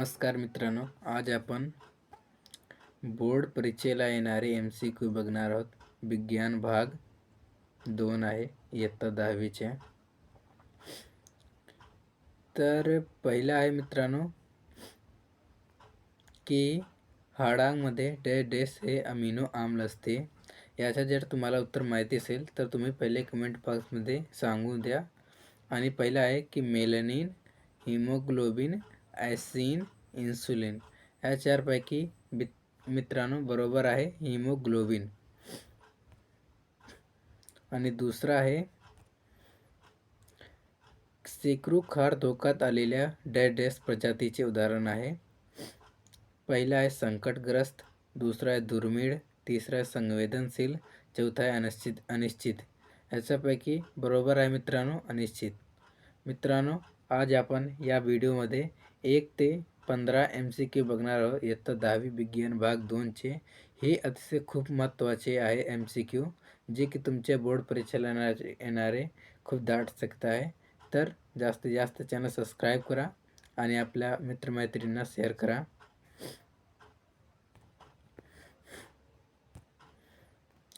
नमस्कार मित्रांनो आज आपण बोर्ड परीक्षेला येणारे एम सी क्यू बघणार आहोत. विज्ञान भाग दोन आहे इयत्ता दहावीचे. तर पहिला आहे मित्रांनो की हाडांमध्ये डे डेस हे अमिनो आम्ल असते. याचं जर तुम्हाला उत्तर माहिती असेल तर तुम्ही पहिले कमेंट बॉक्समध्ये सांगू द्या. आणि पहिलं आहे की मेलनिन हिमोग्लोबिन ॲसिन इन्सुलिन ह्या चारपैकी मित्रांनो बरोबर आहे हिमोग्लोबिन. आणि दुसरा आहे सेक्रू खार धोक्यात आलेल्या डॅडेस प्रजातीचे उदाहरण आहे. पहिला आहे संकटग्रस्त दुसरा आहे दुर्मिळ तिसरा आहे संवेदनशील चौथा आहे अनिश्चित अनिश्चित. याच्यापैकी बरोबर आहे मित्रांनो अनिश्चित. मित्रांनो आज आपण या व्हिडिओमध्ये एक ते पंधरा एम सी क्यू बघणार आहोत. इयत्ता दहावी विज्ञान भाग दोनचे हे अतिशय खूप महत्त्वाचे आहे एम सी क्यू जे की तुमच्या बोर्ड परीक्षेला येणारे येणारे खूप दाट सकता आहे. तर जास्तीत जास्त चॅनल सबस्क्राईब करा आणि आपल्या मित्रमैत्रिणींना शेअर करा.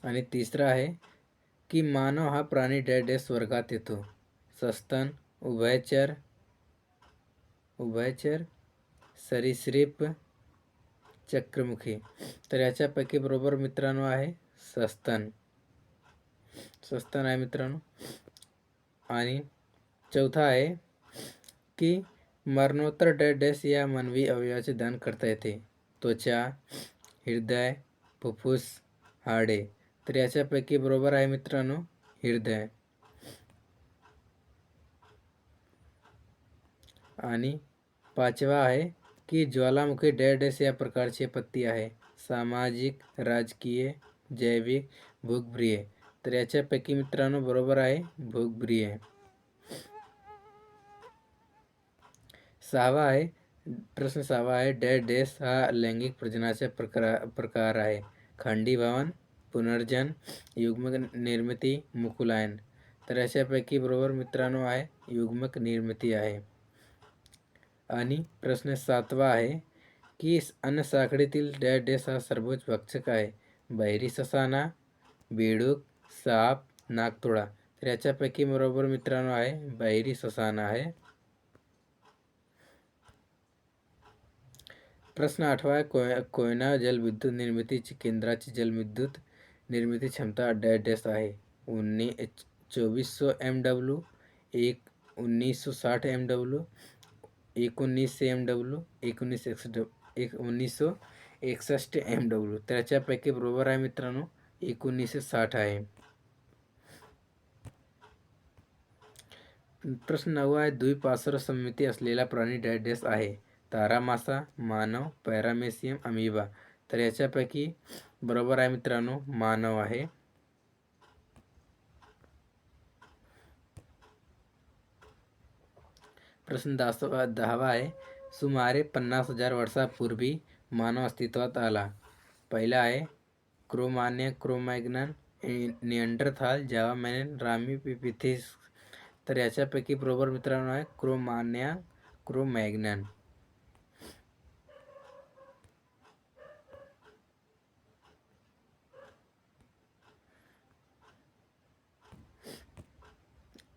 आणि तिसरा आहे की मानव हा प्राणी डॅडेस वर्गात येतो. सस्तन उभयचर उभयचर सरीसृप चक्रमुखी. तर याच्यापैकी बरोबर मित्रांनो आहे सस्तन. सस्तन आहे मित्रांनो. आणि चौथा आहे की मरणोत्तर डॅडेस या मानवी अवयवाचे दान करता येते. त्वचा हृदय फुफ्फुस हाडे. तर याच्यापैकी बरोबर आहे मित्रांनो हृदय. आणि पाचवा आहे की ज्वालामुखी डेडेस या प्रकारची पत्ती आहे. सामाजिक राजकीय जैविक भूगभ्रिय. तर याच्यापैकी मित्रांनो बरोबर आहे भूगभ्रिय. सहावा आहे प्रश्न सहावा आहे डेडेस हा लैंगिक प्रजनाचा प्रकार प्रकार आहे. खंडी भवन पुनर्जन युग्मक निर्मिती मुकुलायन. तर याच्यापैकी बरोबर मित्रांनो आहे युग्मक निर्मिती आहे. आणि प्रश्न सातवा आहे की अन्न साखळीतील डॅश हा सर्वोच्च भक्षक आहे. बहिरी ससाना बेडूक साप नागतोडा. तर याच्यापैकी बरोबर मित्रांनो आहे बहिरी ससाना आहे. प्रश्न आठवा आहे कोय कोयना जलविद्युत निर्मितीची केंद्राची जलविद्युत निर्मिती क्षमता डॅश आहे. उन्नी चोवीसशे सौ एम डब्ल्यू एक उन्नीस सौ साठ एम डब्ल्यू एकोणीस एम डब्ल्यू एकोणीस एक्स डब एक एकसष्ट एम डब्ल्यू त्याच्यापैकी बरोबर आहे मित्रांनो एकोणीसशे साठ आहे. प्रश्न नऊ आहे द्विपासर समिती असलेला प्राणी डॅडेस आहे. तारामासा मानव पॅरामेसियम अमिबा. तर याच्यापैकी बरोबर आहे मित्रांनो मानव आहे. प्रश्न दहावा दहावा आहे. सुमारे पन्नास हजार वर्षापूर्वी मानव अस्तित्वात आला. पहिला आहे क्रोमान्य क्रोमॅग्नन निअंडरथाल मॅन रामी पिथिस. तर याच्यापैकी बरोबर मित्रांनो आहे क्रोमान्या क्रोमॅग्नन.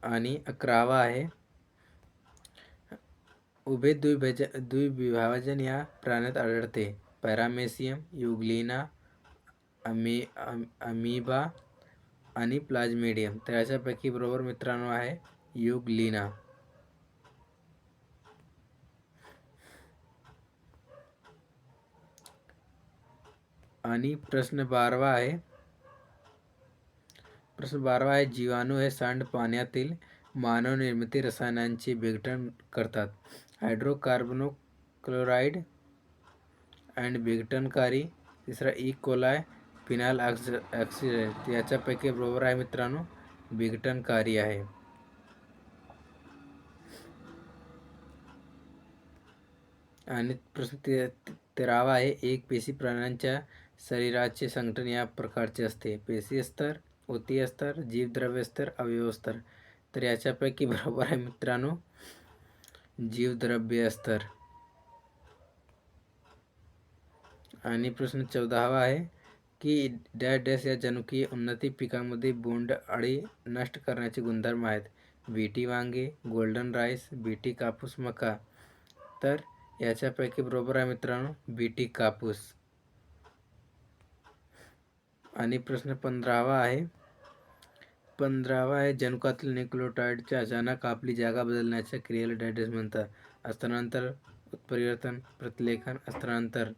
आणि अकरावा आहे उभे द्विभज द्विविभाजन या प्राण्यात आढळते. पॅरामेसियम युग्लिना अमी अमीबा आणि प्लाझ्मेडियम. तर याच्यापैकी बरोबर मित्रांनो आहे युग्लिना. आणि प्रश्न बारवा आहे. प्रश्न बारवा आहे जीवाणू हे सांड पाण्यातील मानव निर्मिती रसायनांचे विघटन करतात. हायड्रोकार्बनो क्लोराईड अँड विघटनकारी तिसरा E. Coli phenol ox oxidide याच्यापैकी बरोबर आहे मित्रांनो विघटनकारी आहे. आणि प्रश्न ते तेरावा आहे एक पेशी प्राण्यांच्या शरीराचे संघटन या प्रकारचे असते. पेशी स्तर ओती स्तर जीवद्रव्य स्तर अवयव स्तर तर याच्यापैकी बरोबर आहे मित्रांनो जीवद्रव्य स्तर. आणि प्रश्न चौदावा आहे की डॅश डॅश या जनुकीय उन्नती पिकामध्ये बोंडअळी नष्ट करण्याचे गुणधर्म आहेत. बीटी वांगे गोल्डन राईस बीटी कापूस मका. तर याच्यापैकी बरोबर आहे मित्रांनो बीटी कापूस. आणि प्रश्न पंधरावा आहे पंधरावा आहे जनुकातील न्यूक्लियोटाईडच्या अचानक आपली जागा बदलण्याच्या क्रियेला डायडेस म्हणतात. हस्तांतर उत्परिवर्तन प्रतिलेखन हस्तांतर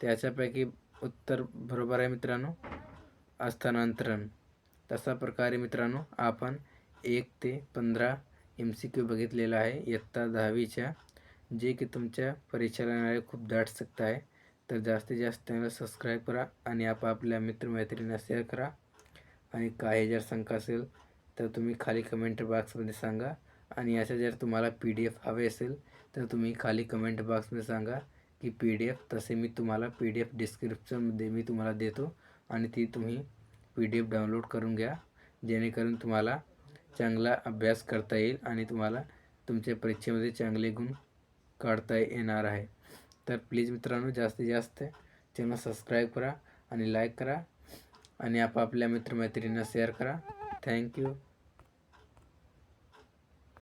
त्याच्यापैकी उत्तर बरोबर आहे मित्रांनो? हस्तांतरण तशा प्रकारे मित्रांनो आपण एक ते पंधरा एम सी क्यू बघितलेला आहे. इयत्ता दहावीच्या जे की तुमच्या परीक्षेला येणारे खूप दाट सक्त आहे. तर जास्तीत जास्त चॅनल सबस्क्राईब करा आणि आपापल्या मित्रमैत्रिणींना शेअर करा. आणि काही जर शंका असेल तर तुम्ही खाली कमेंट बॉक्समध्ये सांगा. आणि असे जर तुम्हाला पी डी एफ हवे असेल तर तुम्ही खाली कमेंट बॉक्समध्ये सांगा की पी डी एफ तसे मी तुम्हाला पी डी एफ डिस्क्रिप्शनमध्ये मी तुम्हाला देतो आणि ती तुम्ही पी डी एफ डाउनलोड करून घ्या. जेणेकरून तुम्हाला चांगला अभ्यास करता येईल आणि तुम्हाला तुमच्या परीक्षेमध्ये चांगले गुण काढता येणार आहे. तर प्लीज मित्रांनो जास्तीत जास्त चॅनल सबस्क्राईब करा आणि लाईक करा. आणि आपापल्या मित्रमैत्रिणींना शेअर करा. थँक्यू